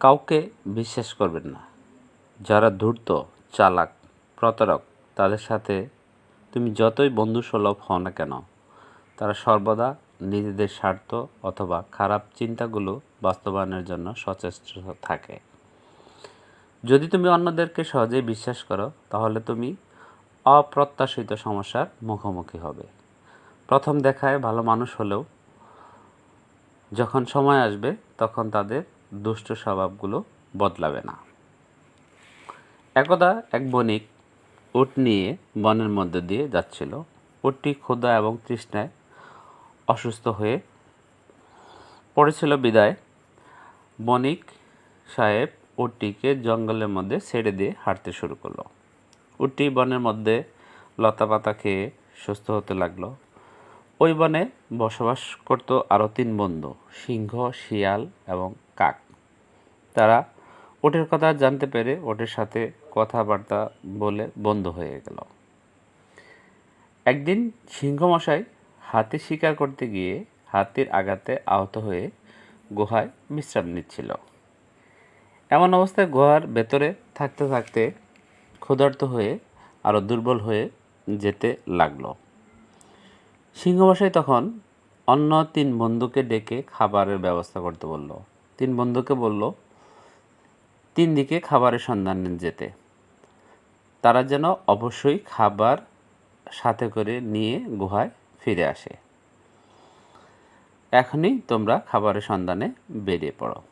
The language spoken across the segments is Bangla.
কাউকে বিশ্বাস করবেন না। যারা ধূর্ত, চালাক, প্রতারক, তাদের সাথে তুমি যতই বন্ধু সুলভ হও না কেন, তারা সর্বদা নিজেদের স্বার্থ অথবা খারাপ চিন্তাগুলো বাস্তবায়নের জন্য সচেষ্ট থাকে। যদি তুমি অন্যদেরকে সহজেই বিশ্বাস করো, তাহলে তুমি অপ্রত্যাশিত সমস্যার মুখোমুখি হবে। প্রথম দেখায় ভালো মানুষ হলেও যখন সময় আসবে, তখন তাদের দুষ্ট স্বভাবগুলো বদলাবে না। একদা এক বণিক উট নিয়ে বনের মধ্যে দিয়ে যাচ্ছিল। উটটি ক্ষুধা এবং তৃষ্ণায় অসুস্থ হয়ে পড়েছিল বিদায়। বণিক সাহেব উটটিকে জঙ্গলের মধ্যে ছেড়ে দিয়ে হাঁটতে শুরু করল। উটটি বনের মধ্যে লতাপাতা খেয়ে সুস্থ হতে লাগল। ওই বনে বসবাস করত আরও তিন বন্ধু, সিংহ, শিয়াল এবং কাক। তারা ওটের কথা জানতে পেরে ওটের সাথে কথাবার্তা বলে বন্ধ হয়ে গেল। একদিন সিংহমশাই হাতি শিকার করতে গিয়ে হাতির আঘাতে আহত হয়ে গুহায় বিশ্রাম নিচ্ছিল। এমন অবস্থায় গুহার ভেতরে থাকতে থাকতে ক্ষুধার্ত হয়ে আরও দুর্বল হয়ে যেতে লাগল। সিংহমশাই তখন অন্য তিন বন্ধুকে ডেকে খাবারের ব্যবস্থা করতে বলল। তিন বন্ধুকে বলল, তিন দিকে খাবারের সন্ধান যেতে। তারা যেন অবশ্যই খাবার সাথে করে নিয়ে গুহায় ফিরে আসে। এখনই তোমরা খাবারের সন্ধানে বেরিয়ে পড়ো।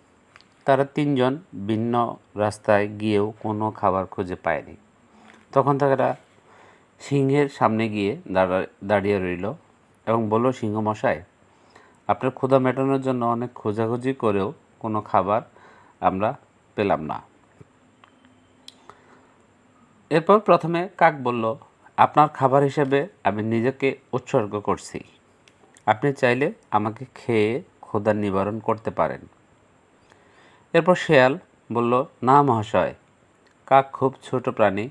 তারা তিনজন ভিন্ন রাস্তায় গিয়েও কোনো খাবার খুঁজে পায়নি। তখন তারা সিংহের সামনে গিয়ে দাঁড়া, দাঁড়িয়ে রইল এবং বলল সিংহ মশাই আপনার ক্ষুধা মেটানোর জন্য অনেক খোঁজাখুঁজি করেও কোনো খাবার আমরা পেলাম না। এরপর প্রথমে কাক বলল, আপনার খাবার হিসেবে আমি নিজেকে উৎসর্গ করছি। আপনি চাইলে আমাকে খেয়ে ক্ষুধার নিবারণ করতে পারেন। এরপর শেয়াল বলল, না মহাশয়, কাক খুব ছোট প্রাণী।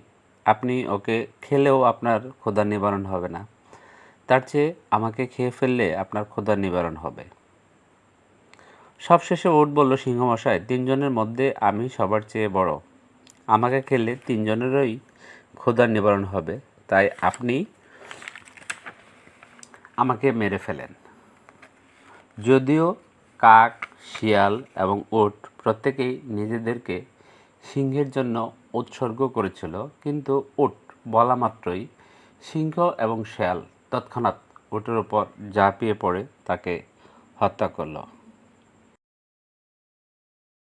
আপনি ওকে খেলেও আপনার ক্ষুধা নিবারণ হবে না। তার চেয়ে আমাকে খেয়ে ফেললে আপনার ক্ষুধা নিবারণ হবে। সবশেষে উট বলল সিংহমশাই তিনজনের মধ্যে আমি সবার চেয়ে বড়। আমাকে খেলে তিনজনেরই ক্ষুধার নিবারণ হবে। তাই আপনি আমাকে মেরে ফেলেন। যদিও কাক, শিয়াল এবং উট প্রত্যেকেই নিজেদেরকে সিংহের জন্য উৎসর্গ করেছিল, কিন্তু উট বলা মাত্রই সিংহ এবং শিয়াল তৎক্ষণাৎ উটের উপর ঝাঁপিয়ে পড়ে তাকে হত্যা করল।